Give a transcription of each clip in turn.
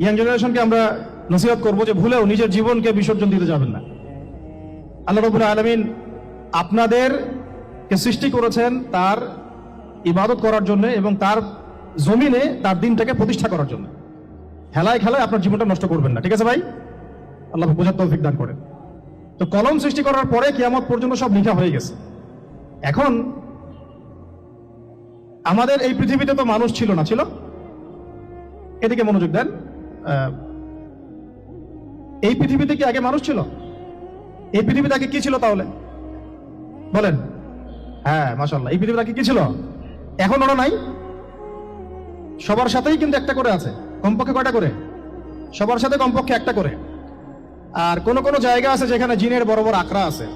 Young জেনারেশনকে আমরা নসিহত করব যে ভুলেও নিজের জীবনকে বিসর্জন দিতে যাবেন না। আল্লাহ রবুল আলমিন আপনাদেরকে সৃষ্টি করেছেন তার ইবাদত করার জন্য এবং তার জমিনে তার দিনটাকে প্রতিষ্ঠা করার জন্য। খেলায় খেলায় আপনার জীবনটা নষ্ট করবেন না, ঠিক আছে ভাই? আল্লাহ বোঝার তৌফিক দান করেন। তো কলম সৃষ্টি করার পরে কিয়ামত পর্যন্ত সব লিখা হয়ে গেছে। এখন আমাদের এই পৃথিবীতে তো মানুষ ছিল না, ছিল? এদিকে মনোযোগ দেন। এই পৃথিবীতে কি আগে মানুষ ছিল? এই পৃথিবীতে আগে কি ছিল তাহলে? বলেন। হ্যাঁ মাসাল্লাহ এই পৃথিবীতে আগে কি ছিল? এখন ওরা নাই? সবার সাথেই কিন্তু একটা করে আছে। কমপক্ষে কয়টা করে? সবার সাথে কমপক্ষে একটা করে। আর কোন কোন জায়গা আছে যেখানে জিনের বড় বড় আখড়া আছে।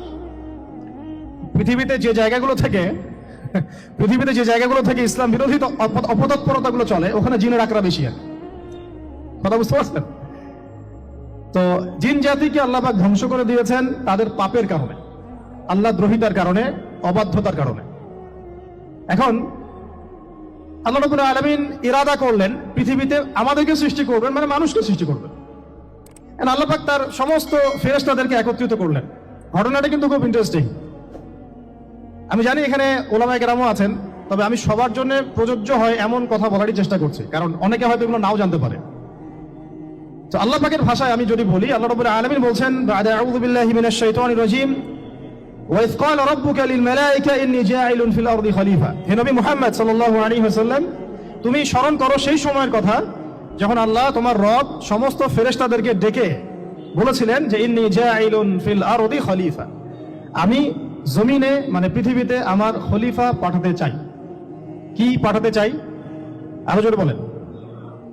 পৃথিবীতে যে জায়গাগুলো থেকে, পৃথিবীতে যে জায়গাগুলো থেকে ইসলাম বিরোধী অপতৎপরতাগুলো চলে, ওখানে জিনের আখড়া বেশি আর কথা বুঝতে পারছেন? তো জিন জাতিকে আল্লাহবাক ধ্বংস করে দিয়েছেন তাদের পাপের কারণে। আল্লাহ দ্রোহিতার কারণে, অবাধ্যতার কারণে। এখন আল্লাহ রবুল আলমিন ইরাদা করলেন পৃথিবীতে আমাদেরকে সৃষ্টি করবেন মানে মানুষকে সৃষ্টি করবেন। And আল্লাহ পাক তার সমস্ত ফেরেশতাদেরকে একত্রিত করলেন। ঘটনাটা কিন্তু খুব ইন্টারেস্টিং আমি জানি এখানে ওলামায় কেরামও আছেন, তবে আমি সবার জন্য প্রযোজ্য হয় এমন কথা বলারই চেষ্টা করছি, কারণ অনেকে হয়তো এগুলো নাও জানতে পারে। তো আল্লাহ পাকের ভাষায় আমি যদি বলি আল্লাহ রবুল আলমিন বলছেন বাদা আউযু বিল্লাহি মিনাশ শাইতানির রাজিম وإذ قال ربك للملائكة إني جاعل في الأرض خليفة হে নবী মুহাম্মদ সাল্লাল্লাহু আলাইহি ওয়াসাল্লাম তুমি স্মরণ করো সেই সময়ের কথা যখন আল্লাহ তোমার রব সমস্ত ফেরেশতাদেরকে ডেকে বলেছিলেন যে ইন্নি জাইলুন ফিল আরদি খলিফা আমি জমিনে মানে পৃথিবীতে আমার খলিফা পাঠাতে চাই কি পাঠাতে চাই আরো জোরে বলেন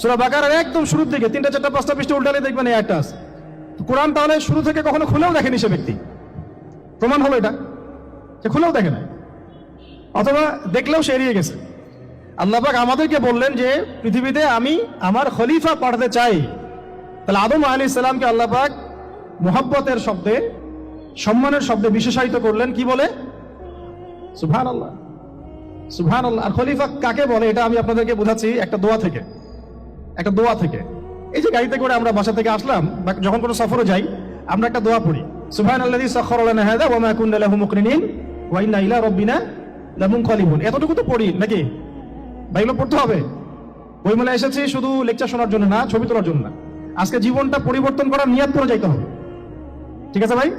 সুরা বাকারের একদম শুরুর দিকে তিনটা চারটা পাঁচটা পৃষ্ঠ উল্টালে দেখবেন এই একটা আছে। কোরআন তাহলে শুরু থেকে কখনো খুলেও দেখেনি সে ব্যক্তি। প্রমাণ হলো এটা সে খুলেও দেখে না অথবা দেখলেও সে এড়িয়ে গেছে। আল্লাহবাক আমাদেরকে বললেন যে, পৃথিবীতে আমি আমার খলিফা পাঠাতে চাই। তাহলে আদম আলী ইসলামকে আল্লাহবাক মোহাব্বতের শব্দে, সম্মানের শব্দে বিশেষায়িত করলেন। কি বলে? সুভান আল্লাহ সুভান আল্লাহ আর খলিফা কাকে বলে, এটা আমি আপনাদেরকে বোঝাচ্ছি একটা দোয়া থেকে। একটা দোয়া থেকে। এই যে গাড়িতে করে আমরা বাসা থেকে আসলাম, বা যখন কোনো সফরে যাই, আমরা একটা দোয়া পড়ি। সুবহান আল্লাযী সাখারা লানা হাযা ওয়া মা কুননা লাহু মুকরিনিন ওয়া ইন্না ইলা রাব্বিনা লামুনকালিবুন। এতটুকু তো পড়ি, নাকি? এগুলো পড়তে হবে। বই মেলা এসেছি শুধু লেকচার শোনার জন্য না, ছবি তোলার জন্য না। আজকে জীবনটা পরিবর্তন করার নিয়াত করে যাইতে হবে। ঠিক আছে ভাই?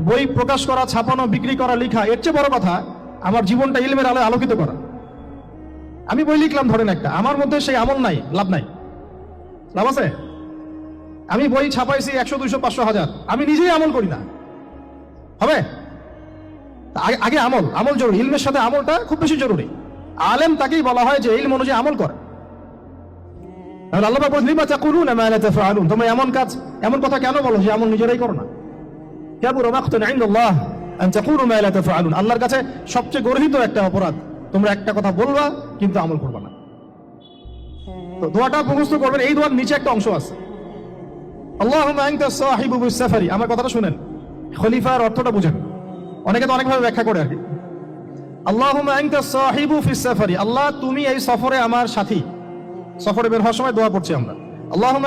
বই প্রকাশ করা, ছাপানো, বিক্রি করা, লেখা, এর চেয়ে বড় কথা, আমার জীবনটা ইলমের আলোয় আলোকিত করা। আমি বই লিখলাম, ধরেন একটা। আমার মধ্যে সেই আমল নাই, লাভ নাই। লাভ আছে? আমি বই ছাপাইছি একশো, দুইশো, পাঁচশো, হাজার। আমি নিজেই আমল করি না। হবে? আগে- আমল আমল জরুরি। ইলমের সাথে আমলটা খুব বেশি জরুরি। আলেম তাকেই বলা হয় যে ইলম অনুযায়ী আমল করে। আল্লাহ বলছেন লিমা তাকুলুনা মা এমন কাজ, এমন কথা কেন বলো যে আমল নিজেরাই করো না? আল্লাহর কাছে সবচেয়ে গর্হিত একটা অপরাধ। তোমরা একটা কথা বলবা, কিন্তু আমল করবা তো, দোয়াটা মুখস্থ করবেন, এই দোয়ার নিচে একটা অংশ আছে। আল্লাহুম্মা আনতা সাহিবু বিস-সাফারি, আমার কথাটা শুনেন। খলিফার অর্থটা বুঝেন। অনেকে তো অনেকভাবে ব্যাখ্যা করে আর কি। আনতা সাহিবু ফিস-সাফারি, আল্লাহ তুমি এই সফরে আমার সাথী। সফরে বের হওয়ার সময় দোয়া পড়ছি আমরা।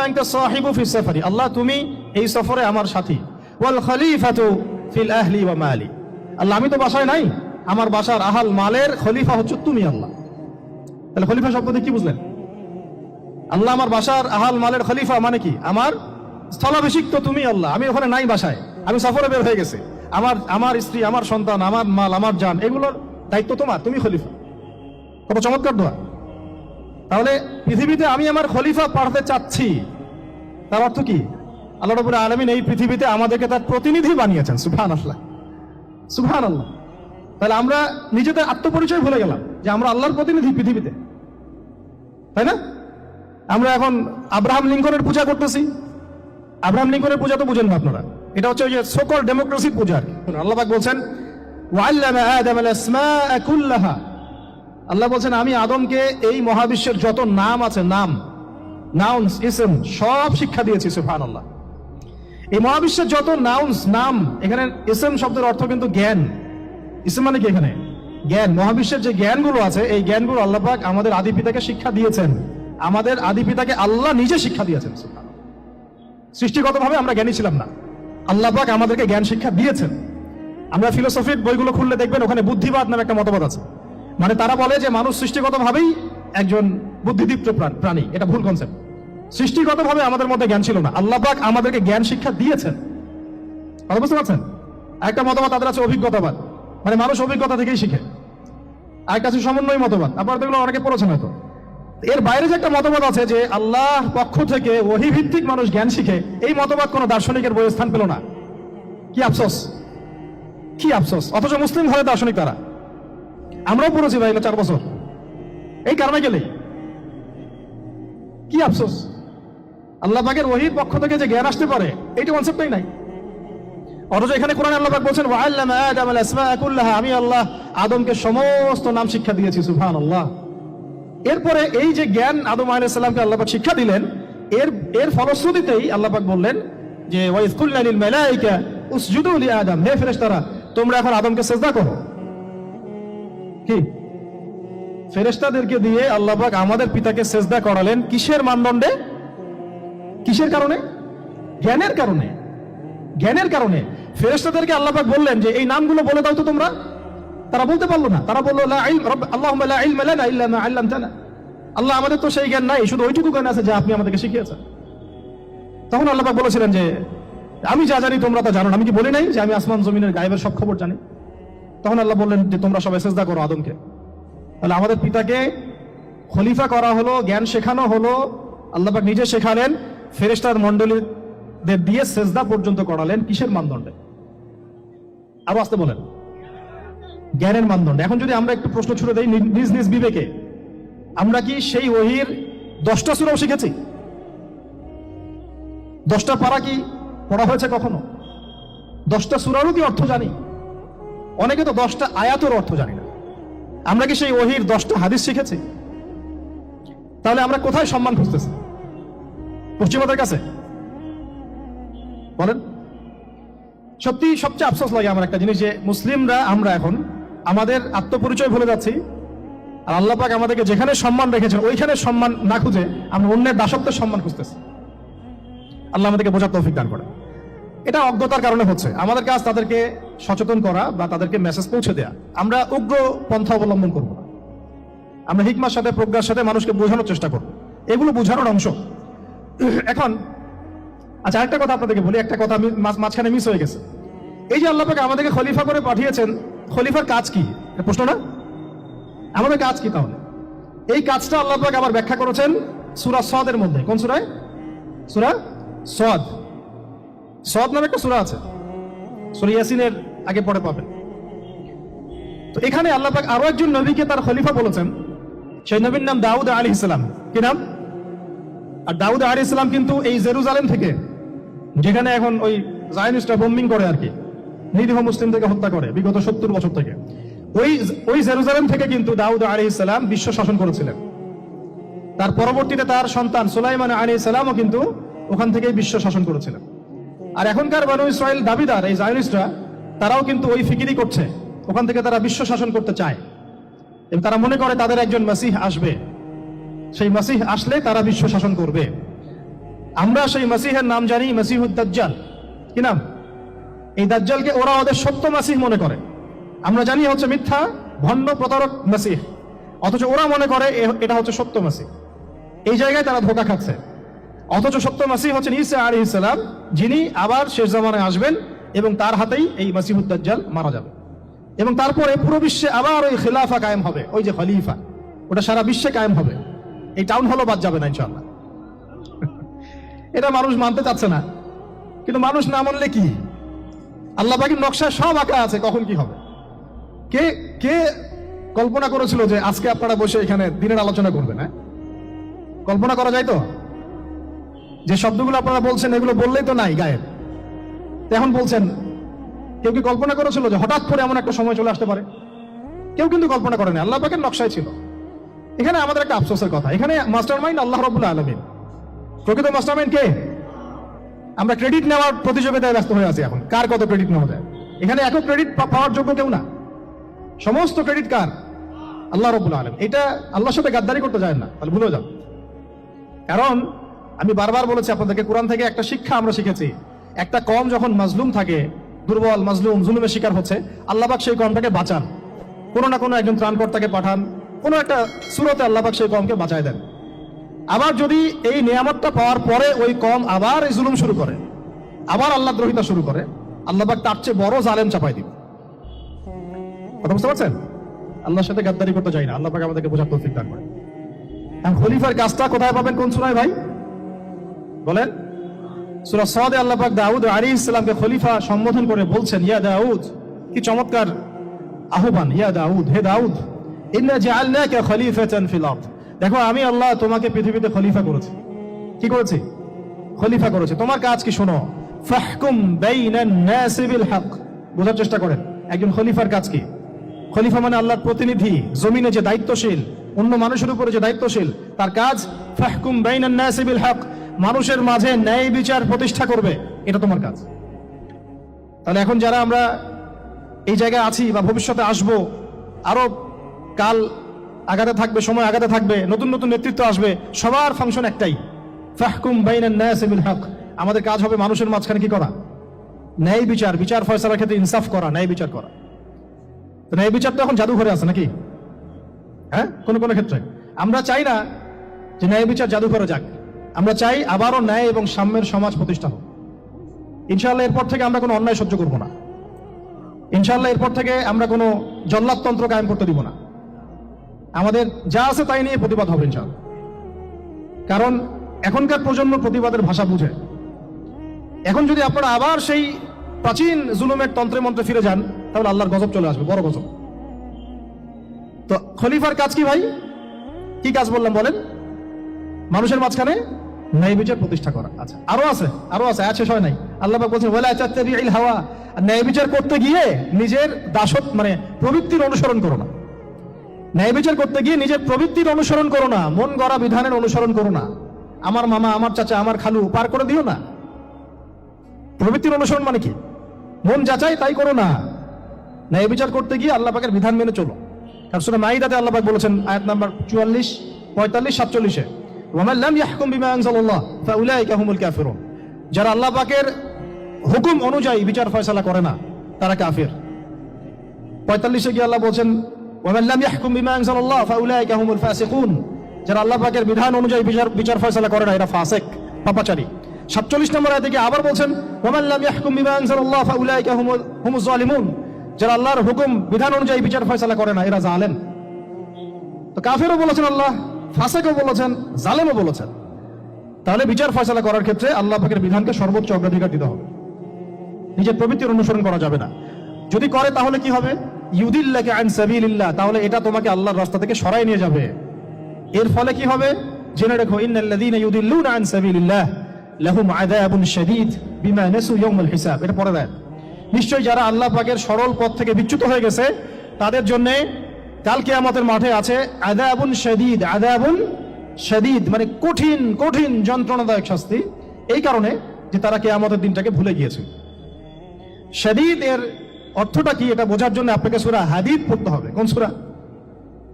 আনতা সাহিবু ফিস-সাফারি, আল্লাহ তুমি এই সফরে আমার সাথী। ওয়াল খলিফাতু ফিল আহলি ওয়া আল্লাহ, আমি তো বাসায় নাই। আমার বাসার আহাল মালের খলিফা হচ্ছে তুমি, আল্লাহ। তাহলে খলিফা শব্দ দিয়ে কি বুঝলেন? আল্লাহ আমার বাসার আহাল মালের খলিফা মানে কি? আমার স্থলাভিষিক্ত তুমি আল্লাহ। আমি ওখানে নাই বাসায়। আমি সফরে বের হয়ে গেছি। আমার আমার স্ত্রী, আমার সন্তান, আমার মাল, আমার জান এগুলোর দায়িত্ব তোমার। তুমি খলিফা। কত চমৎকার দোয়া। তাহলে পৃথিবীতে আমি আমার খলিফা পাঠাতে চাচ্ছি। তার অর্থ কি? আল্লাহ রবুল আলমিন এই পৃথিবীতে আমাদেরকে তার প্রতিনিধি বানিয়েছেন। সুফান আল্লাহ সুফান আল্লাহ তাহলে আমরা নিজেদের আত্মপরিচয় ভুলে গেলাম যে আমরা আল্লাহর প্রতিনিধি পৃথিবীতে। তাই না? আমরা এখন আব্রাহাম লিঙ্কনের পূজা করতেছি। আব্রাহাম লিঙ্কনের পূজা তো বুঝেন না আপনারা। এটা হচ্ছে ওই যে সকল ডেমোক্রেসির পূজা আল্লাহ বলছেন আল্লাহ বলছেন, আমি আদমকে এই মহাবিশ্বের যত নাম আছে, নাম নাউন্স ইসম সব শিক্ষা দিয়েছি সুফান আল্লাহ এই মহাবিশ্বের যত নাউন্স নাম, এখানে ইসম শব্দের অর্থ কিন্তু জ্ঞান। ইসম মানে কি এখানে? জ্ঞান। মহাবিশ্বের যে জ্ঞানগুলো আছে, এই জ্ঞানগুলো আল্লাহ পাক আমাদের আদি পিতাকে শিক্ষা দিয়েছেন। আমাদের আদি পিতাকে আল্লাহ নিজে শিক্ষা দিয়েছেন, সুবহানাল্লাহ। সৃষ্টিগতভাবে আমরা জ্ঞানী ছিলাম না। আল্লাহ পাক আমাদেরকে জ্ঞান শিক্ষা দিয়েছেন। আমরা ফিলোসফির বইগুলো খুললে দেখবেন ওখানে বুদ্ধিবাদ নামে একটা মতবাদ আছে। মানে তারা বলে যে মানুষ সৃষ্টিগতভাবেই একজন বুদ্ধিদীপ্ত প্রাণ- এটা ভুল কনসেপ্ট সৃষ্টিগতভাবে আমাদের মধ্যে জ্ঞান ছিল না। আল্লাহ পাক আমাদেরকে জ্ঞান শিক্ষা দিয়েছেন। কথা বুঝতে পারছেন? একটা মতবাদ তাদের আছে অভিজ্ঞতাবাদ। মানে মানুষ অভিজ্ঞতা থেকেই শিখে। আর কাছে সমন্বয় মতবাদ। আপনারা এগুলো অনেকে পড়েছেন হয়তো। এর বাইরে যে একটা মতবাদ আছে যে আল্লাহ পক্ষ থেকে ওহি ভিত্তিক মানুষ জ্ঞান শিখে, এই মতবাদ কোনো দার্শনিকের বইয়ে স্থান পেল না। কি আফসোস? কি আফসোস? অথচ মুসলিম ঘরে দার্শনিক তারা। আমরাও পড়েছি ভাই চার বছর। এই কারণে গেলে। কি আফসোস? আল্লাহ পাকের ওহির পক্ষ থেকে যে জ্ঞান আসতে পারে, এইটা কনসেপ্টই নাই। অথচ এখানে কোরআন আল্লাহ পাক বলছেন আমি আল্লাহ আদমকে সমস্ত নাম শিক্ষা দিয়েছি, সুবহানাল্লাহ। এরপরে এই যে জ্ঞান আদম আলাইহিস সালামকে আল্লাহ শিক্ষা দিলেন, এর এর ফলশ্রুতিতেই আল্লাহ পাক বললেন যে আদম। হে তোমরা এখন আদমকে করো। কি? ফেরেশতাদেরকে দিয়ে আল্লাপাক আমাদের পিতাকে সেজদা করালেন কিসের মানদণ্ডে? কিসের কারণে? জ্ঞানের কারণে। জ্ঞানের কারণে। ফেরেশতাদেরকে আল্লাপাক বললেন যে, এই নামগুলো বলে দাও তো তোমরা। তারা বলতে পারল না। তারা বলল আল্লামতানা। আল্লাহ আমাদের তো সেই জ্ঞান নাই, শুধু ওইটুকু জ্ঞান আছে যে আপনি আমাদেরকে শিখিয়েছেন। তখন আল্লাহ বলেছিলেন যে, আমি যা জানি তোমরা তা জানো আমি কি বলি নাই যে আমি আসমান জমিনের গায়েবের সব খবর জানি? তখন আল্লাহ বললেন যে, তোমরা সবাই সেজদা করো আদমকে। তাহলে আমাদের পিতাকে খলিফা করা হলো, জ্ঞান শেখানো হলো আল্লাহবাক নিজে শেখালেন, ফেরেশতার মন্ডলীদের দিয়ে সেজদা পর্যন্ত করালেন কিসের মানদণ্ডে? আরও আসতে বলেন। জ্ঞানের মানদণ্ড। এখন যদি আমরা একটু প্রশ্ন ছুড়ে দেই নিজ নিজ বিবেকে, আমরা কি সেই ওহির দশটা সুরাও শিখেছি? দশটা পারা কি পড়া হয়েছে কখনো? দশটা সুরারও কি অর্থ জানি? অনেকে তো দশটা আয়াতের অর্থ জানি না। আমরা কি সেই ওহির দশটা হাদিস শিখেছি? তাহলে আমরা কোথায় সম্মান খুঁজতেছি? পশ্চিমাদের কাছে। বলেন। সত্যি সবচেয়ে আফসোস লাগে আমার একটা জিনিস যে, মুসলিমরা, আমরা এখন আমাদের আত্মপরিচয় ভুলে যাচ্ছি। আর আল্লাহ পাক আমাদেরকে যেখানে সম্মান রেখেছেন, ওইখানে সম্মান না খুঁজে আমরা অন্যের দাসত্বের সম্মান খুঁজতেছি। আল্লাহ আমাদেরকে বোঝার তৌফিক দান করে এটা অজ্ঞতার কারণে হচ্ছে। আমাদের কাজ তাদেরকে সচেতন করা বা তাদেরকে মেসেজ পৌঁছে দেয়া, আমরা উগ্র পন্থা অবলম্বন করব না। আমরা হিকমার সাথে, প্রজ্ঞার সাথে মানুষকে বোঝানোর চেষ্টা করব। এগুলো বোঝানোর অংশ। এখন আচ্ছা একটা কথা আপনাদেরকে বলি। একটা কথা আমি মাঝ- মাঝখানে মিস হয়ে গেছে। এই যে আল্লাহ পাক আমাদেরকে খলিফা করে পাঠিয়েছেন খলিফার কাজ কি? প্রশ্ন না? আমাদের কাজ কি তাহলে? এই কাজটা আল্লাহ পাক আবার ব্যাখ্যা করেছেন সূরা সদের মধ্যে। কোন সূরায়? সূরা সদ। সদ নামে একটা সূরা আছে। সূরা ইয়াসিনের আগে পরে পাবেন। তো এখানে আল্লাহ পাক আরও একজন নবীকে তার খলিফা বলেছেন। সেই নবীর নাম দাউদ আলী ইসলাম কি নাম? আর দাউদ আলী ইসলাম কিন্তু এই জেরুজালেম থেকে, যেখানে এখন ওই জায়নিস্টরা বোম্বিং করে আর কি। নিরীহ মুসলিমদেরকে হত্যা করে বিগত সত্তর বছর থেকে। ওই ওই জেরুজালেম থেকে কিন্তু দাউদ আলী ইসলাম বিশ্ব শাসন করেছিলেন। তার পরবর্তীতে তার সন্তান সুলাইমান আলী ইসলামও কিন্তু ওখান থেকেই বিশ্ব শাসন করেছিলেন। আর এখনকার বানু ইসরায়েল দাবিদার, এই জায়নিস্টরা, তারাও কিন্তু ওই ফিকিরি করছে। ওখান থেকে তারা বিশ্ব শাসন করতে চায়। এবং তারা মনে করে তাদের একজন মাসিহ আসবে। সেই মাসিহ আসলে তারা বিশ্ব শাসন করবে। আমরা সেই মাসিহের নাম জানি মাসিহুদ দাজ্জাল। কি নাম? এই দাজ্জালকে ওরা ওদের সত্য মাসিহ মনে করে। আমরা জানি হচ্ছে মিথ্যা, ভণ্ড, প্রতারক, মাসিহ। অথচ ওরা মনে করে এটা হচ্ছে সত্য মাসিহ। এই জায়গায় তারা ধোকা খাচ্ছে। অথচ সত্য মাসিহ হচ্ছেন ঈসা আলী ইসলাম যিনি আবার শেষ জামানায় আসবেন এবং তার হাতেই এই মাসিহুদ্দাজ্জাল মারা যাবে। এবং তারপরে পুরো বিশ্বে আবার ওই খিলাফা কায়েম হবে, ওই যে খলিফা। ওটা সারা বিশ্বে কায়েম হবে। এই টাউন হলও বাদ যাবে না ইনশাল্লাহ এটা মানুষ মানতে চাচ্ছে না। কিন্তু মানুষ না মানলে কি? আল্লাহ পাখির নকশা সব আঁকা আছে, কখন কি হবে? কে কে কল্পনা করেছিল যে আজকে আপনারা বসে এখানে দিনের আলোচনা করবেন হ্যাঁ? কল্পনা করা যায় তো? যে শব্দগুলো আপনারা বলছেন, এগুলো বললেই তো নাই গায়েব। এখন বলছেন, কেউ কি কল্পনা করেছিল যে হঠাৎ করে এমন একটা সময় চলে আসতে পারে? কেউ কিন্তু কল্পনা করেনি আল্লাহ পাকের নকশায় ছিল। এখানে আমাদের একটা আফসোসের কথা, এখানে মাস্টার মাইন্ড আল্লাহ রবুল্লাহ আলমিন। প্রকৃত মাস্টার মাইন্ড কে? আমরা ক্রেডিট নেওয়ার প্রতিযোগিতায় ব্যস্ত হয়ে আছি এখন। কার কত ক্রেডিট নেওয়া যায়? এখানে একক ক্রেডিট পাওয়ার যোগ্য কেউ না। সমস্ত ক্রেডিট কার? আল্লাহ রবুল আলম এটা আল্লাহর সাথে গাদ্দারি করতে যায় না, তাহলে ভুলে যাও কারণ আমি বারবার বলেছি আপনাদেরকে, কোরআন থেকে একটা শিক্ষা আমরা শিখেছি। একটা কম যখন মাজলুম থাকে, দুর্বল, মাজলুম, জুলুমের শিকার হচ্ছে, আল্লাহবাক সেই কমটাকে বাঁচান। কোনো না কোনো একজন ত্রাণকর্তাকে পাঠান। কোনো একটা সুরতে আল্লাহবাক সেই কমকে বাঁচায় দেন। আবার যদি এই নিয়ামতটা পাওয়ার পরে ওই কম আবার এই জুলুম শুরু করে, আবার আল্লাহ দ্রোহিতা শুরু করে, আল্লাহবাক তার চেয়ে বড় জালেম চাপাই দিবে। কথা বুঝতে পারছেন? আল্লাহর সাথে গাদ্দারি করতে চাই না আল্লাহ পাক আমাদেরকে বোঝার তৌফিক দান করে খলিফার কাজটা কোথায় পাবেন, কোন সুরায় ভাই? বলেন। সুরা সাদে আল্লাহ পাক দাউদ আলী ইসলামকে খলিফা সম্বোধন করে বলছেন, ইয়া দাউদ, কি চমৎকার আহ্বান, ইয়া দাউদ, হে দাউদ, ইন্না জাআলনাকা খলিফাতান ফিল আরদ। দেখো, আমি আল্লাহ তোমাকে পৃথিবীতে খলিফা করেছি। কি করেছি? খলিফা করেছে। তোমার কাজ কি শোনো? ফাহকুম বাইনান হক। বোঝার চেষ্টা করেন, একজন খলিফার কাজ কি? খলিফা মানে আল্লাহর প্রতিনিধি, জমিনে যে দায়িত্বশীল, অন্য মানুষের উপরে যে দায়িত্বশীল, তার কাজ ফাহকুম বাইনান হক। মানুষের মাঝে ন্যায় বিচার প্রতিষ্ঠা করবে, এটা তোমার কাজ। তাহলে এখন যারা আমরা এই জায়গায় আছি বা ভবিষ্যতে আসব, আরও কাল আগাতে থাকবে, সময় আগাতে থাকবে, নতুন নতুন নেতৃত্ব আসবে, সবার ফাংশন একটাই। ফাহকুম বাইনান নাস বিল হক। আমাদের কাজ হবে মানুষের মাঝখানে কি করা? ন্যায় বিচার বিচার ফয়সালার ক্ষেত্রে ইনসাফ করা, ন্যায় বিচার করা। তো ন্যায় বিচার তো এখন জাদুঘরে আছে নাকি? হ্যাঁ? কোন কোন ক্ষেত্রে। আমরা চাই না যে ন্যায় বিচার জাদুঘরে যাক। আমরা চাই আবারও ন্যায় এবং সাম্যের সমাজ প্রতিষ্ঠা হোক। ইনশাআল্লাহ এরপর থেকে আমরা কোনো অন্যায় সহ্য করব না। ইনশাআল্লাহ এরপর থেকে আমরা কোনো জল্লাদতন্ত্র কায়েম করতে দিব না। আমাদের যা আছে তাই নিয়ে প্রতিবাদ হবে ইনশাআল্লাহ। কারণ এখনকার প্রজন্ম প্রতিবাদের ভাষা বুঝে। এখন যদি আপনারা আবার সেই প্রাচীন জুলুমের তন্ত্রে মন্ত্রে ফিরে যান, তাহলে আল্লাহর গজব চলে আসবে, বড় গজব। তো খলিফার কাজ কি ভাই? কি কাজ বললাম বলেন? মানুষের মাঝখানে ন্যায় বিচার প্রতিষ্ঠা করা। আচ্ছা আরও আছে আরও আছে আছে শেষ হয় নাই। আল্লাহ বলছেন, ওয়ালা তাত্তাবিউল হাওয়া। ন্যায় বিচার করতে গিয়ে নিজের দাসত মানে প্রবৃত্তির অনুসরণ করো না। ন্যায় বিচার করতে গিয়ে নিজের প্রবৃত্তির অনুসরণ করো না, মন গড়া বিধানের অনুসরণ করো না। আমার মামা, আমার চাচা, আমার খালু, পার করে দিও না। প্রবৃত্তির অনুসরণ মানে কি? মন যাচাই তাই করো না। ন্যায় বিচার করতে গিয়ে আল্লাহ পাকের বিধান মেনে চলো। কারণ সুরা মাইদাতে আল্লাহ পাক বলেছেন, আয়াত নাম্বার চুয়াল্লিশ, পঁয়তাল্লিশ, সাতচল্লিশে, ওয়ামান লাম ইয়াহকুম বিমা আনজালাল্লাহ, ফাউলাইকা হুমুল কাফিরুন। যারা আল্লাহ পাকের হুকুম অনুযায়ী বিচার ফয়সালা করে না, তারা কাফির। পঁয়তাল্লিশে গিয়ে আল্লাহ বলছেন ওয়ামান লাম ইয়াহকুম বিমা যারা আল্লাহ পাকের বিধান অনুযায়ী বিচার বিচার ফয়সালা করে না, এরা ফাসেক, পাপাচারী। সাতচল্লিশ নম্বর আবার বলছেন ইয়াহকুম বিমা আনজালাল্লাহ ফাউলাইকা হুমুল হুমুজ জালিমুন। যারা আল্লাহর হুকুম, বিধান অনুযায়ী বিচার ফয়সালা করে না, এরা জালেম। তো বলেছেন আল্লাহ, ফাসেকও বলেছেন, জালেমও বলেছেন। তাহলে বিচার ফয়সালা করার ক্ষেত্রে আল্লাহ পাকের বিধানকে সর্বোচ্চ অগ্রাধিকার দিতে হবে। নিজের প্রবৃত্তির অনুসরণ করা যাবে না। যদি করে তাহলে কি হবে? ইউদিল্লাকে আইন সাবিলিল্লাহ, তাহলে এটা তোমাকে আল্লাহর রাস্তা থেকে সরাই নিয়ে যাবে। এর ফলে কি হবে? জেনে রেখো আযাবুন নিশ্চয়ই যারা আল্লাহ পাকের সরল পথ থেকে বিচ্যুত হয়ে গেছে, তাদের জন্য কাল কিয়ামতের মাঠে আছে আদাবুন শাদীদ আদাবুন শাদীদ মানে কঠিন কঠিন যন্ত্রণাদায়ক শাস্তি। এই কারণে যে তারা কিয়ামতের দিনটাকে ভুলে গিয়েছে। শাদীদ এর অর্থটা কি? এটা বোঝার জন্য আপনাকে সূরা হাদিদ পড়তে হবে। কোন সূরা?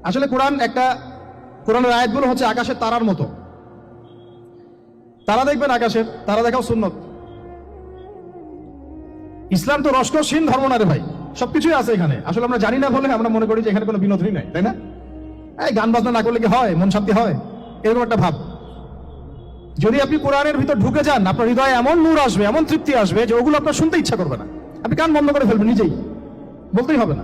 আসলে কোরআন একটা, কোরআনের আয়াতগুলো হচ্ছে আকাশের তারার মতো। তারা দেখবেন আকাশের, তারা দেখাও সুন্নত। ইসলাম তো রসকসীন ধর্ম না রে ভাই। সবকিছুই আছে এখানে। আসলে আমরা জানি না বলে আমরা মনে করি যে এখানে কোনো বিনোদনই নাই, তাই না? এই গান বাজনা না করলে কি হয়? মন শান্তি হয়? এরকম একটা ভাব। যদি আপনি কোরআনের ভিতর ঢুকে যান, আপনার হৃদয়ে এমন নূর আসবে, এমন তৃপ্তি আসবে যে ওগুলো আপনার শুনতে ইচ্ছা করবে না। আপনি কান বন্ধ করে ফেলবেন নিজেই। বলতেই হবে না।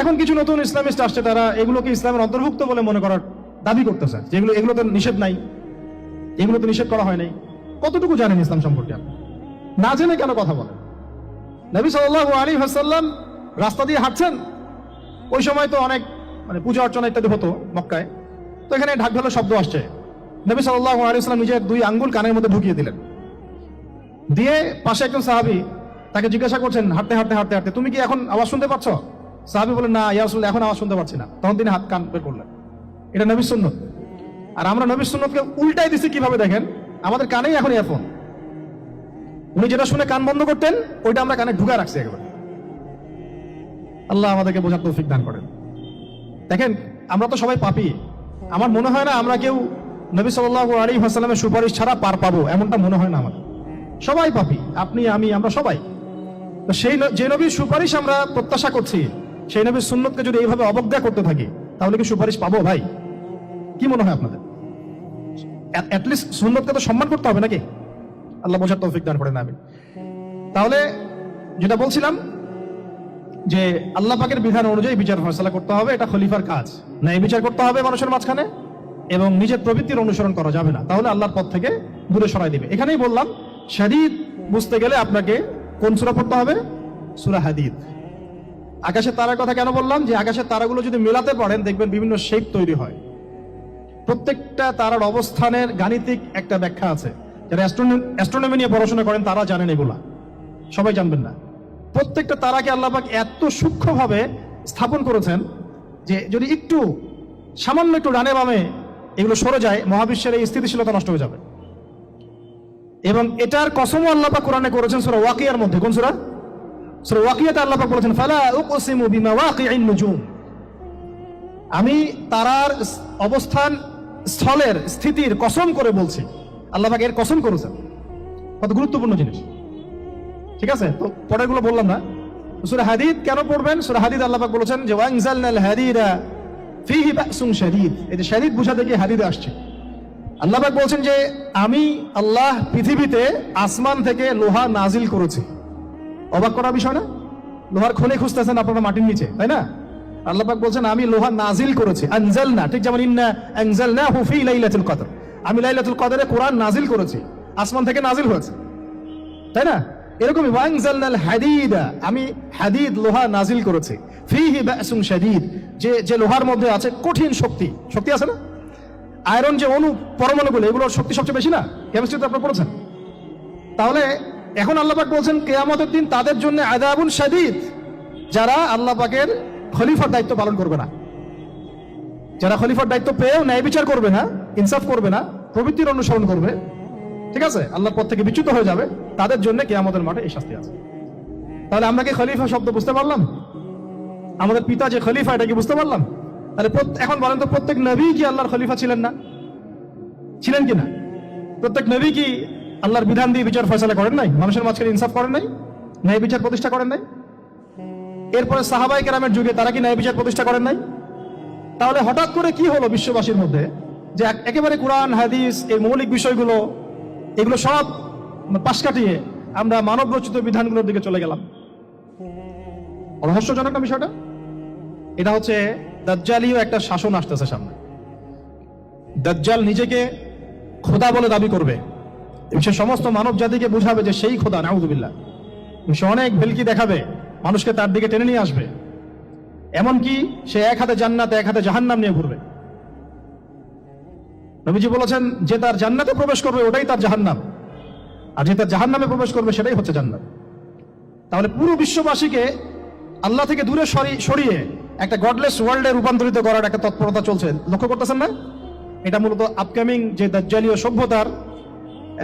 এখন কিছু নতুন ইসলামিস্ট আসছে, তারা এগুলোকে ইসলামের অন্তর্ভুক্ত বলে মনে করার দাবি করতেছে। যেগুলো এগুলো তো নিষেধ নাই। এগুলো তো নিষেধ করা হয় নাই। কতটুকু জানেন ইসলাম সম্পর্কে আপনি? না জেনে কেন কথা বলেন? নবী সাল্লাল্লাহু আলাইহি ওয়াসাল্লাম রাস্তা দিয়ে হাঁটছেন। ওই সময় তো অনেক মানে পূজা অর্চনা ইত্যাদি হতো মক্কায়। তো এখানে ঢাক শব্দ আসছে। নবী সাল্লাল্লাহু আলাইহি ওয়াসাল্লাম নিজের দুই আঙ্গুল কানের মধ্যে ঢুকিয়ে দিলেন। দিয়ে পাশে একজন সাহাবী তাকে জিজ্ঞাসা করছেন, হাঁটতে হাঁটতে হাঁটতে হাঁটতে, তুমি কি এখন আওয়াজ শুনতে পাচ্ছ? সাহাবী বলেন না, ইয়া রাসূলুল্লাহ, এখন আওয়াজ শুনতে পাচ্ছি না। তখন তিনি হাত কান বের করলেন। এটা নবী সুন্নত। আর আমরা নবী সুন্নতকে উল্টাই দিছি কীভাবে দেখেন? আমাদের কানেই এখন ইয়ারফোন। উনি যেটা শুনে কান বন্ধ করতেন, ওইটা আমরা কানে ঢুকা রাখছি একবার। আল্লাহ আমাদেরকে বোঝার তৌফিক দান করেন। দেখেন, আমরা তো সবাই পাপি। আমার মনে হয় না আমরা কেউ নবী সাল্লাল্লাহু আলাইহি ওয়াসাল্লামের সুপারিশ ছাড়া পার পাবো, এমনটা মনে হয় না আমাদের। সবাই পাপি, আপনি, আমি, আমরা সবাই। তো সেই যে নবীর সুপারিশ আমরা প্রত্যাশা করছি, সেই নবীর সুন্নতকে যদি এইভাবে অবজ্ঞা করতে থাকি, তাহলে কি সুপারিশ পাবো ভাই? কি মনে হয় আপনাদের? অ্যাটলিস্ট সুন্নতকে তো সম্মান করতে হবে নাকি? আল্লাহ বোঝার তৌফিক দান করেন আমি তাহলে যেটা বলছিলাম, যে আল্লাহ পাকের বিধান অনুযায়ী বিচার ফয়সলা করতে হবে, এটা খলিফার কাজ। ন্যায় বিচার করতে হবে মানুষের মাঝখানে, এবং নিজের প্রবৃত্তির অনুসরণ করা যাবে না। তাহলে আল্লাহর পথ থেকে দূরে সরাই দিবে। এখানেই বললাম শাদীদ বুঝতে গেলে আপনাকে কোন সুরা পড়তে হবে? সুরা হাদিদ। আকাশের তারার কথা কেন বললাম? যে আকাশের তারাগুলো যদি মেলাতে পারেন, দেখবেন বিভিন্ন শেপ তৈরি হয়। প্রত্যেকটা তারার অবস্থানের গাণিতিক একটা ব্যাখ্যা আছে। যারা অ্যাস্ট্রোনমি নিয়ে পড়াশোনা করেন, তারা জানেন এগুলা। সবাই জানবেন না। প্রত্যেকটা তারাকে আল্লাপাক এত সূক্ষ্মভাবে স্থাপন করেছেন যে যদি একটু সামান্য একটু ডানে বামে এগুলো সরে যায়, মহাবিশ্বের এই স্থিতিশীলতা নষ্ট হয়ে যাবে। এবং এটার কসমও আল্লাপাক কোরআনে করেছেন সুরা ওয়াকিয়ার মধ্যে। কোন সুরা? সুরা ওয়াকিয়াতে আল্লাপাক বলেছেন, ফালা উকসিমু বিমা নুজুম আমি তারার অবস্থান, স্থলের স্থিতির কসম করে বলছি। আল্লাহ পাক এর কসম করেছেন। কত গুরুত্বপূর্ণ জিনিস। ঠিক আছে? তো পরেরগুলো বললাম না। সুরা হাদিদ কেন পড়বেন? সুরা হাদিদ আল্লাপাক বলেছেন যে ওয়াংজালনাল হাদিদা ফিহি বাসুন শাদীদ এই যে শাদীদ বুঝাতে গিয়ে হাদিদে আসছে। আল্লাহ পাক বলছেন যে, আমি আল্লাহ পৃথিবীতে আসমান থেকে লোহা নাজিল করেছি। অবাক করা বিষয় না? লোহার খনি খুঁজতেছেন আপনারা মাটির নিচে, তাই না? আল্লাহ পাক বলছেন, আমি লোহা নাজিল করেছি। আনজাল না ঠিক যেমন ইন্না আনজাল না হুফি লাইলাতুল কদর। আমি লাইলাতুল কদরে কোরআন নাজিল করেছি, আসমান থেকে নাজিল হয়েছে। তাই না? এরকমই ওয়াংজালনাল হাদিদা, আমি হাদিদ লোহা নাজিল করেছি। ফিহি বাসুন শাদীদ, যে যে লোহার মধ্যে আছে কঠিন শক্তি। শক্তি আছে না? আয়রন যে অণু পরমাণুগুলো এগুলোর শক্তি সবচেয়ে বেশি না? কেমিস্ট্রিতে আপনার পড়েছেন? তাহলে এখন আল্লাহ পাক বলছেন, কেয়ামতের দিন তাদের জন্য আদাবুন শাদীদ, যারা আল্লাহ পাকের খলিফার দায়িত্ব পালন করবে না। যারা খলিফার দায়িত্ব পেয়েও ন্যায় বিচার করবে না, ইনসাফ করবে না, প্রবৃত্তির অনুসরণ করবে, ঠিক আছে? আল্লাহর পথ থেকে বিচ্যুত হয়ে যাবে, তাদের জন্য কেয়ামতের মাঠে এই শাস্তি আছে। তাহলে আমরা কি খলিফা শব্দ বুঝতে পারলাম? আমাদের পিতা যে খলিফা, এটা কি বুঝতে পারলাম? তাহলে এখন বলেন তো প্রত্যেক নবী কি আল্লাহর খলিফা ছিলেন না? ছিলেন কি না? প্রত্যেক নবী কি আল্লাহর বিধান দিয়ে বিচার ফয়সালা করেন নাই? মানুষের মাঝখানে ইনসাফ করেন নাই? ন্যায় বিচার প্রতিষ্ঠা করেন নাই? এরপরে সাহাবাই কেরামের যুগে তারা কি ন্যায় বিচার প্রতিষ্ঠা করেন নাই? তাহলে হঠাৎ করে কি হলো বিশ্ববাসীর মধ্যে? যে একেবারে কোরআন, হাদিস, এই মৌলিক বিষয়গুলো, এগুলো সব পাশ কাটিয়ে আমরা মানব রচিত বিধানগুলোর দিকে চলে গেলাম। রহস্যজনক না বিষয়টা? এটা হচ্ছে দাজ্জালীয় একটা শাসন আসতেছে সামনে। দাজ্জাল নিজেকে খোদা বলে দাবি করবে। সে সমস্ত মানব জাতিকে বুঝাবে যে সেই খোদা নাউদুবিল্লাহ এবং সে অনেক ভেলকি দেখাবে, মানুষকে তার দিকে টেনে নিয়ে আসবে। এমনকি সে এক হাতে জান্নাত, এক হাতে জাহান্নাম নিয়ে ঘুরবে। নবীজি বলেছেন, যে তার জান্নাতে প্রবেশ করবে, ওটাই তার জাহান্নাম। আর যে তার জাহান্নামে প্রবেশ করবে, সেটাই হচ্ছে জান্নাত। তাহলে পুরো বিশ্ববাসীকে আল্লাহ থেকে দূরে সরি- সরিয়ে একটা গডলেস ওয়ার্ল্ডে রূপান্তরিত করার একটা তৎপরতা চলছে। লক্ষ্য করতেছেন না? এটা মূলত আপকামিং যে দাজ্জালীয় সভ্যতার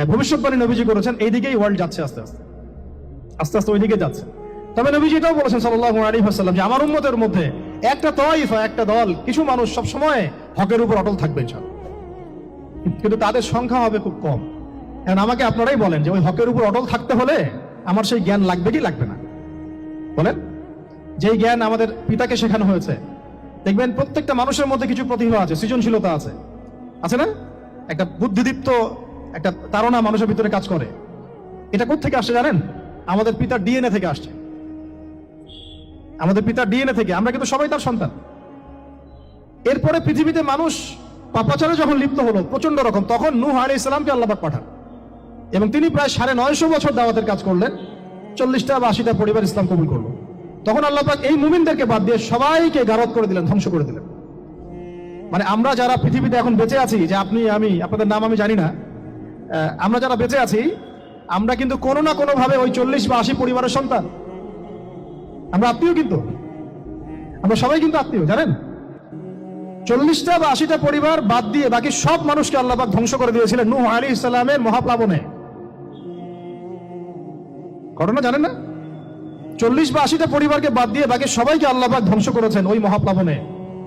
ভবিষ্যৎবাণী নবীজি করেছেন এই দিকেই ওয়ার্ল্ড যাচ্ছে আস্তে আস্তে। আস্তে আস্তে ওই দিকে যাচ্ছে। তবে নবীজি এটাও বলেছেন সাল্লাল্লাহু আলাইহি ওয়াসাল্লাম যে আমার উম্মতের মধ্যে একটা তয়ফা একটা দল, কিছু মানুষ সব সময় হকের উপর অটল থাকবে কিন্তু তাদের সংখ্যা হবে খুব কম। এখন আমাকে আপনারাই বলেন যে ওই হকের উপর অটল থাকতে হলে আমার সেই জ্ঞান লাগবে কি লাগবে না? বলেন। যেই জ্ঞান আমাদের পিতাকে শেখানো হয়েছে। দেখবেন প্রত্যেকটা মানুষের মধ্যে কিছু প্রতিভা আছে, সৃজনশীলতা আছে। আছে না? একটা বুদ্ধিদীপ্ত, একটা তারা মানুষের ভিতরে কাজ করে। এটা থেকে আসছে জানেন? আমাদের পিতার ডিএনএ থেকে আসছে। আমাদের পিতার ডিএনএ থেকে, আমরা কিন্তু সবাই তার সন্তান। এরপরে পৃথিবীতে মানুষ পাপাচারে যখন লিপ্ত হলো প্রচণ্ড রকম, তখন নূহ আলী ইসলামকে আল্লাহবাক পাঠান। এবং তিনি প্রায় সাড়ে নয়শো বছর দাওয়াতের কাজ করলেন, চল্লিশটা বা আশিটা পরিবার ইসলাম কবুল করল। তখন আল্লাপাক এই মুমিনদেরকে বাদ দিয়ে সবাইকে গারত করে দিলেন, ধ্বংস করে দিলেন। মানে আমরা যারা পৃথিবীতে এখন বেঁচে আছি, যে আপনি, আমি, আপনাদের নাম আমি জানি না আমরা যারা বেঁচে আছি, আমরা কিন্তু কোনো না কোনো ভাবে ওই চল্লিশ বা আশি পরিবারের সন্তান। আমরা আত্মীয় কিন্তু। আমরা সবাই কিন্তু আত্মীয়, জানেন? চল্লিশটা বা আশিটা পরিবার বাদ দিয়ে বাকি সব মানুষকে আল্লাহবাক ধ্বংস করে দিয়েছিলেন, নূহ আলী ইসলামের মহাপ্লাবনে। ঘটনা জানেন না? চল্লিশ বা আশিটা পরিবারকে বাদ দিয়ে বাকি সবাইকে আল্লাহবাক ধ্বংস করেছেন ওই মহাপ্লাবনে।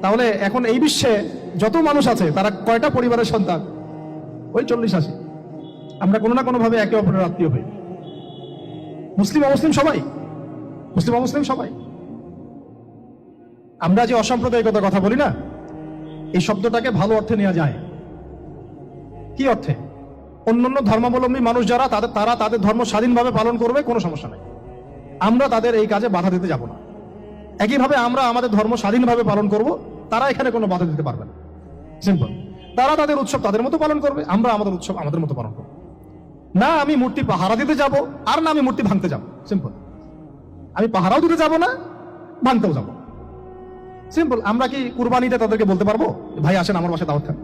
তাহলে এখন এই বিশ্বে যত মানুষ আছে, তারা কয়টা পরিবারের সন্তান? ওই চল্লিশ, আশি। আমরা কোনো না কোনো ভাবে একে অপরের আত্মীয় হই। মুসলিম অমুসলিম সবাই? মুসলিম অমুসলিম সবাই? আমরা যে অসাম্প্রদায়িকতার কথা বলি না, এই শব্দটাকে ভালো অর্থে নেওয়া যায়। কি অর্থে? অন্যান্য ধর্মাবলম্বী মানুষ যারা, তাদের, তারা তাদের ধর্ম স্বাধীনভাবে পালন করবে, কোনো সমস্যা নাই। আমরা তাদের এই কাজে বাধা দিতে যাব না। একইভাবে আমরা আমাদের ধর্ম স্বাধীনভাবে পালন করব, তারা এখানে কোনো বাধা দিতে পারবে না। সিম্পল তারা তাদের উৎসব তাদের মতো পালন করবে, আমরা আমাদের উৎসব আমাদের মতো পালন করব। না আমি মূর্তি পাহারা দিতে যাব, আর না আমি মূর্তি ভাঙতে যাব। সিম্পল আমি পাহারাও দিতে যাব না, ভাঙতেও যাব। সিম্পল আমরা কি কুরবানিতে তাদেরকে বলতে পারব, ভাই, আসেন আমার বাসায় দাওয়াত খান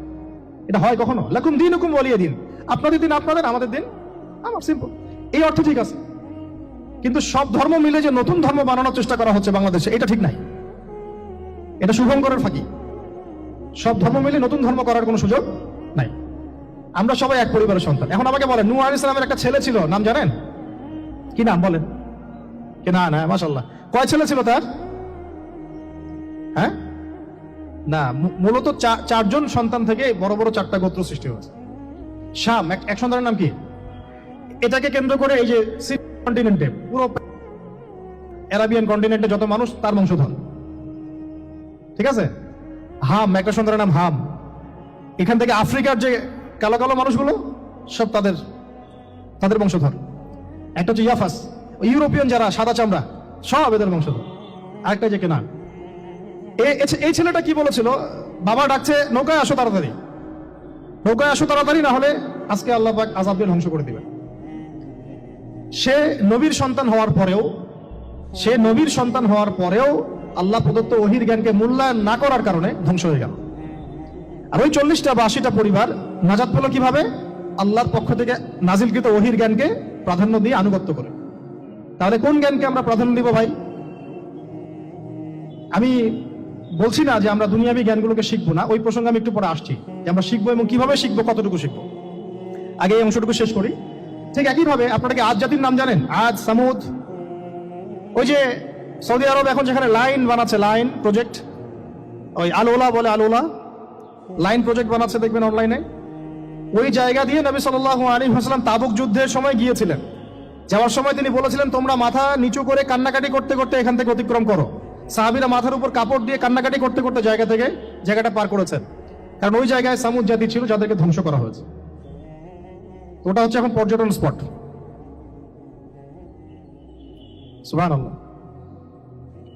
এটা হয় কখনো? লাকুম দিন হুকুম বলিয়ে দিন। আপনাদের দিন আপনাদের, আমাদের দিন। আমার সিম্পল এই অর্থ ঠিক আছে। কিন্তু সব ধর্ম মিলে যে নতুন ধর্ম বানানোর চেষ্টা করা হচ্ছে বাংলাদেশে, এটা ঠিক নাই। এটা শুভঙ্করের ফাঁকি। সব ধর্ম মিলে নতুন ধর্ম করার কোনো সুযোগ নাই। আমরা সবাই এক পরিবারের সন্তান। এখন আমাকে বলেন নূহ আলী ইসলামের একটা ছেলে ছিল, নাম জানেন? কি নাম বলেন? কি না না মাসাল্লাহ কয় ছেলে ছিল তার? হ্যাঁ? না মূলত চারজন সন্তান থেকে বড় বড় চারটা গোত্র সৃষ্টি হয়েছে। শাম, এক সন্তানের নাম কি? এটাকে কেন্দ্র করে এই যে কন্টিনেন্টে পুরো অ্যারাবিয়ান কন্টিনেন্টে যত মানুষ, তার বংশধর। ঠিক আছে? হাম, একটা সন্তানের নাম হাম। এখান থেকে আফ্রিকার যে কালো কালো মানুষগুলো, সব তাদের তাদের বংশধর। একটা হচ্ছে ইয়াফাস। ইউরোপিয়ান যারা, সাদা চামড়া, সব এদের বংশধর। আরেকটা যে এ- এই ছেলেটা কি বলেছিল? বাবা ডাকছে, নৌকায় আসো তাড়াতাড়ি। নৌকায় আসো তাড়াতাড়ি, না হলে আজকে আল্লাহ পাক আজাব দিয়ে ধ্বংস করে দিবে সে নবীর সন্তান হওয়ার পরেও, সে নবীর সন্তান হওয়ার পরেও আল্লাহ প্রদত্ত ওহির জ্ঞানকে মূল্যায়ন না করার কারণে ধ্বংস হয়ে গেল। আর ওই চল্লিশটা বা আশিটা পরিবার নাজাত পেল কীভাবে? আল্লাহর পক্ষ থেকে নাজিলকৃত ওহির জ্ঞানকে প্রাধান্য দিয়ে আনুগত্য করে। তাহলে কোন জ্ঞানকে আমরা প্রাধান্য দিব ভাই? আমি বলছি না যে আমরা দুনিয়াবি জ্ঞানগুলোকে শিখব না, ওই প্রসঙ্গে আমি একটু পরে আসছি যে আমরা শিখব এবং কীভাবে শিখব, কতটুকু শিখব। আগে এই অংশটুকু শেষ করি। ঠিক একইভাবে আপনারা কি আজ জাতির নাম জানেন? আজ সামুদ। ওই যে সৌদি আরব এখন যেখানে লাইন বানাচ্ছে, লাইন প্রজেক্ট। ওই আলোলা বলে আলোলা লাইন প্রজেক্ট বানাচ্ছে, দেখবেন অনলাইনে ওই জায়গা দিয়ে নবী সাল্লাহ আলী হাসলাম তাবুক যুদ্ধের সময় গিয়েছিলেন। যাওয়ার সময় তিনি বলেছিলেন, তোমরা মাথা নিচু করে কান্নাকাটি করতে করতে এখান থেকে অতিক্রম করো। সাহাবিরা মাথার উপর কাপড় দিয়ে কান্নাকাটি করতে করতে জায়গা থেকে জায়গাটা পার করেছেন। কারণ ওই জায়গায় সামুদ জাতি ছিল, যাদেরকে ধ্বংস করা হয়েছে। ওটা হচ্ছে এখন পর্যটন স্পট।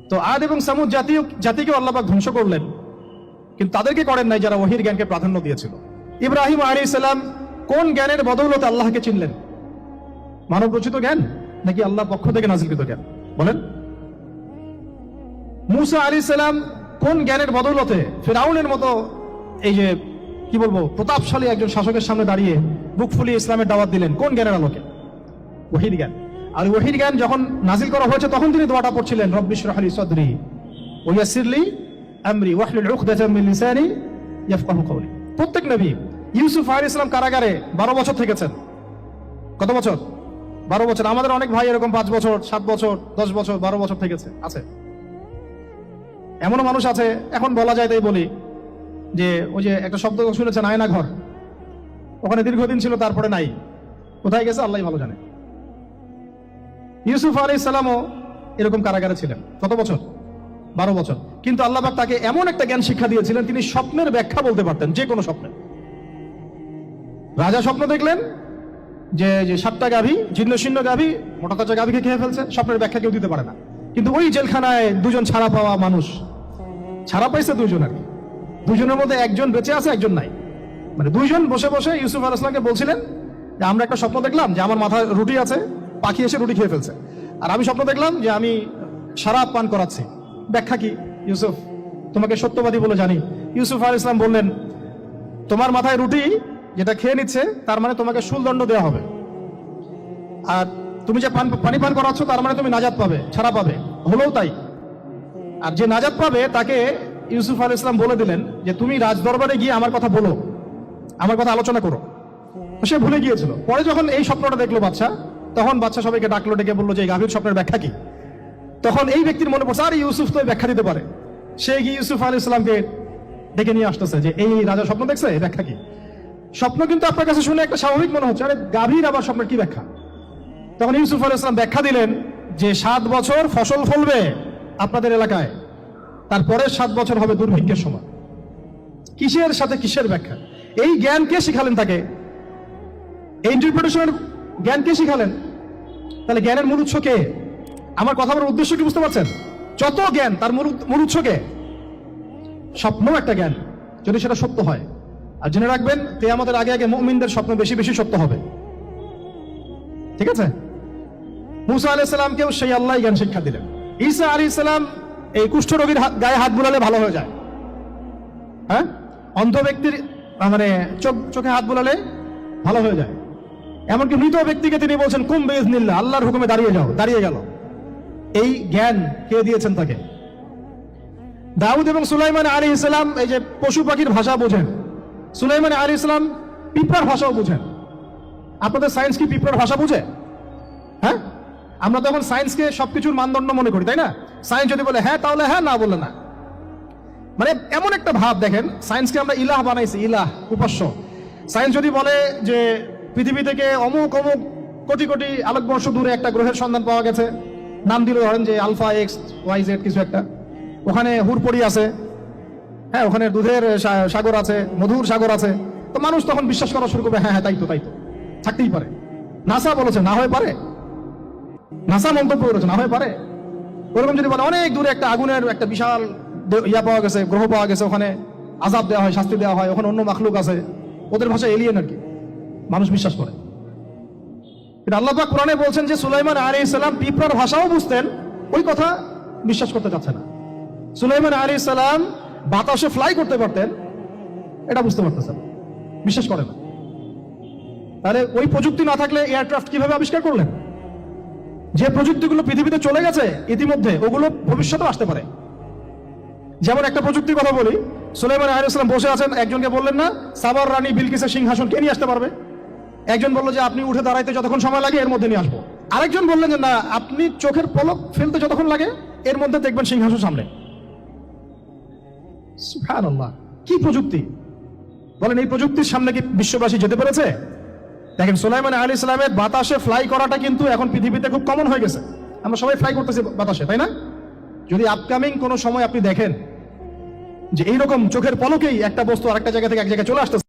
তো আদ এবং সামুদ জাতীয় জাতিকে আল্লাপাক ধ্বংস করলেন, কিন্তু তাদেরকে করেন নাই যারা ওহির জ্ঞানকে প্রাধান্য দিয়েছিল। ইব্রাহিম আলী সালাম কোন জ্ঞানের বদৌলতে আল্লাহকে চিনলেন? মানব রচিত জ্ঞান নাকি আল্লাহ পক্ষ থেকে নাজিলকৃত জ্ঞান? বলেন। মুসা আলী সালাম কোন জ্ঞানের বদৌলতে ফেরাউনের মতো এই যে কি বলব? প্রতাপশালী একজন শাসকের সামনে দাঁড়িয়ে বুক ফুলিয়ে ইসলামের দাওয়াত দিলেন। কোন জ্ঞানের আলোকে? ওহির জ্ঞান। আর ওহির জ্ঞান যখন নাজিল করা হয়েছে, তখন তিনি দোয়াটা পড়ছিলেন রব্বিশ রাহলি সদরি ওয়াসিরলি আমরি ওয়াহলুল ইয়াফকাহু প্রত্যেক নবী ইউসুফ আলাইহিস সালাম কারাগারে 12 বছর থেকেছেন। কত বছর? 12 বছর। আমাদের অনেক ভাই এরকম 5 বছর 7 বছর 10 বছর 12 বছর থেকেছে, আছে। এমনও মানুষ আছে, এখন বলা যায় তাই বলি যে ওই যে একটা শব্দ শুনেছেন আয়না ঘর ওখানে দীর্ঘদিন ছিল, তারপরে নাই। কোথায় গেছে আল্লাহ ভালো জানে। ইউসুফ আলী সালামও এরকম কারাগারে ছিলেন, কত বছর? বারো বছর। কিন্তু আল্লাহবাক তাকে এমন একটা জ্ঞান শিক্ষা দিয়েছিলেন, তিনি স্বপ্নের ব্যাখ্যা বলতে পারতেন, যে কোনো স্বপ্নের। রাজা স্বপ্ন দেখলেন, যে যে সাতটা গাভী জীর্ণ শীর্ণ গাভী, মোটা তাজা গাভীকে খেয়ে ফেলছে, স্বপ্নের ব্যাখ্যা কেউ দিতে পারে না। কিন্তু ওই জেলখানায় দুজন ছাড়া পাওয়া মানুষ, ছাড়া পাইছে দুজন আর কি। দুজনের মধ্যে একজন বেঁচে আছে, একজন নাই। মানে দুইজন বসে বসে ইউসুফ আল ইসলামকে বলছিলেন যে, আমরা একটা স্বপ্ন দেখলাম যে আমার মাথায় রুটি আছে, পাখি এসে রুটি খেয়ে ফেলছে। আর আমি স্বপ্ন দেখলাম যে আমি শরাব পান করাচ্ছি। ব্যাখ্যা কি? ইউসুফ, তোমাকে সত্যবাদী বলে জানি। ইউসুফ আল ইসলাম বললেন, তোমার মাথায় রুটি যেটা খেয়ে নিচ্ছে, তার মানে তোমাকে শুলদণ্ড দেওয়া হবে। আর তুমি যে পান পানি পান করাচ্ছ, তার মানে তুমি নাজাত পাবে, ছাড়া পাবে। হলেও তাই। আর যে নাজাত পাবে, তাকে ইউসুফ আল ইসলাম বলে দিলেন যে, তুমি রাজ দরবারে গিয়ে আমার কথা বলো। আমার কথা আলোচনা করো। সে ভুলে গিয়েছিল। পরে যখন এই স্বপ্নটা দেখল বাচ্চা তখন বাচ্চা সবাইকে ডাকলো, ডেকে বলল যে, এই গাভীর স্বপ্নের ব্যাখ্যা কি? তখন এই ব্যক্তির মনে পড়ছে, আর, ইউসুফ তো ব্যাখ্যা দিতে পারে। সে গিয়ে ইউসুফ আল ইসলামকে ডেকে নিয়ে আসতেছে যে, এই রাজা স্বপ্ন দেখছে? ব্যাখ্যা কি? স্বপ্ন কিন্তু আপনার কাছে শুনে একটা স্বাভাবিক মনে হচ্ছে, আরে, গাভীর আবার স্বপ্নের কি ব্যাখ্যা? তখন ইউসুফ আল ইসলাম ব্যাখ্যা দিলেন যে, সাত বছর ফসল ফলবে আপনাদের এলাকায় তারপরে সাত বছর হবে দুর্ভিক্ষের সময়। কিসের সাথে কিসের ব্যাখ্যা? এই জ্ঞান কে শিখালেন তাকে? এই ইন্টারপ্রিটেশনের জ্ঞান কে শিখালেন? তাহলে জ্ঞানের মূল উৎস কে? আমার কথা বলার উদ্দেশ্য কি বুঝতে পারছেন? যত জ্ঞান, তার মূল উৎস কে? স্বপ্ন একটা জ্ঞান, যদি সেটা সত্য হয়। আর জেনে রাখবেন তে আমাদের আগে আগে মুমিনদের স্বপ্ন বেশি বেশি সত্য হবে। ঠিক আছে? মুসা আলাইহিস সালামকেও সেই আল্লাহ জ্ঞান শিক্ষা দিলেন। ঈসা আলাইহিস সালাম এই কুষ্ঠ রোগীর গায়ে হাত বুলালে ভালো হয়ে যায়। হ্যাঁ? অন্ধ ব্যক্তির মানে চোখ, চোখে হাত বুলালে ভালো হয়ে যায়। এমনকি মৃত ব্যক্তিকে তিনি বলছেন, কুম বেজনিল্লা আল্লাহর হুকুমে দাঁড়িয়ে যাও, দাঁড়িয়ে গেল। এই জ্ঞান কে দিয়েছেন তাকে? দাউদ এবং সুলাইমান আলী ইসলাম এই যে পশু পাখির ভাষা বোঝেন। সুলাইমান আলী ইসলাম পিঁপড়ার ভাষাও বুঝেন। আপনাদের সায়েন্স কি পিঁপড়ার ভাষা বুঝে? হ্যাঁ? আমরা তখন সায়েন্সকে সবকিছুর মানদণ্ড মনে করি, তাই না? সায়েন্স যদি বলে হ্যাঁ তাহলে হ্যাঁ না বলে না। মানে এমন একটা ভাব দেখেন সায়েন্সকে আমরা ইলাহ বানাইছি, ইলাহ, উপাস্য। সায়েন্স যদি বলে যে পৃথিবী থেকে অমুক অমুক, কোটি কোটি আলোকবর্ষ দূরে একটা গ্রহের সন্ধান পাওয়া গেছে, নাম দিল ধরেন যে আলফা, এক্স, ওয়াই, জেড কিছু একটা। ওখানে হুরপড়ি আছে হ্যাঁ ওখানে দুধের সাগর আছে, মধুর সাগর আছে। তো মানুষ তখন বিশ্বাস করা শুরু করবে হ্যাঁ হ্যাঁ তাই তো, তাই থাকতেই পারে। নাসা বলেছে, না হয়ে পারে? নাসা মন্তব্য করেছে, না হয়ে পারে? ওরকম যদি বলে, অনেক দূরে একটা আগুনের একটা বিশাল ইয়া পাওয়া গেছে, গ্রহ পাওয়া গেছে, ওখানে আজাব দেওয়া হয়, শাস্তি দেওয়া হয়, ওখানে অন্য মাখলুক আছে, ওদের ভাষা এলিয়েন আর কি। মানুষ বিশ্বাস করে। কিন্তু আল্লাপাক কোরআনে বলছেন যে, সুলাইমান আলী ইসলাম পিঁপড়ার ভাষাও বুঝতেন, ওই কথা বিশ্বাস করতে চাচ্ছে না। সুলাইমান আলী ইসলাম বাতাসে ফ্লাই করতে পারতেন, এটা বুঝতে পারতেছেন বিশ্বাস করে না। তাহলে ওই প্রযুক্তি না থাকলে এয়ারক্রাফট কীভাবে আবিষ্কার করলেন? যে প্রযুক্তিগুলো পৃথিবীতে চলে গেছে ইতিমধ্যে, ওগুলো ভবিষ্যতেও আসতে পারে। যেমন একটা প্রযুক্তির কথা বলি, সুলাইমান আলাইহিসসালাম বসে আছেন, একজনকে বললেন না সাবার রানী বিলকিসের সিংহাসন কে নিয়ে আসতে পারবে? একজন বলল যে, আপনি উঠে দাঁড়াইতে যতক্ষণ সময় লাগে, এর মধ্যে নিয়ে আসব। আরেকজন বললেন যে, না, আপনি চোখের পলক ফেলতে যতক্ষণ লাগে, এর মধ্যে দেখবেন সিংহাসন সামনে। কি প্রযুক্তি? বলেন, এই প্রযুক্তির সামনে কি বিশ্ববাসী যেতে পেরেছে? দেখেন সুলাইমান আলী ইসলামের বাতাসে ফ্লাই করাটা কিন্তু এখন পৃথিবীতে খুব কমন হয়ে গেছে। আমরা সবাই ফ্লাই করতেছি বাতাসে, তাই না? যদি আপকামিং কোনো সময় আপনি দেখেন যে এইরকম চোখের পলকেই একটা বস্তু আরেকটা জায়গা থেকে এক জায়গায় চলে আসতেছে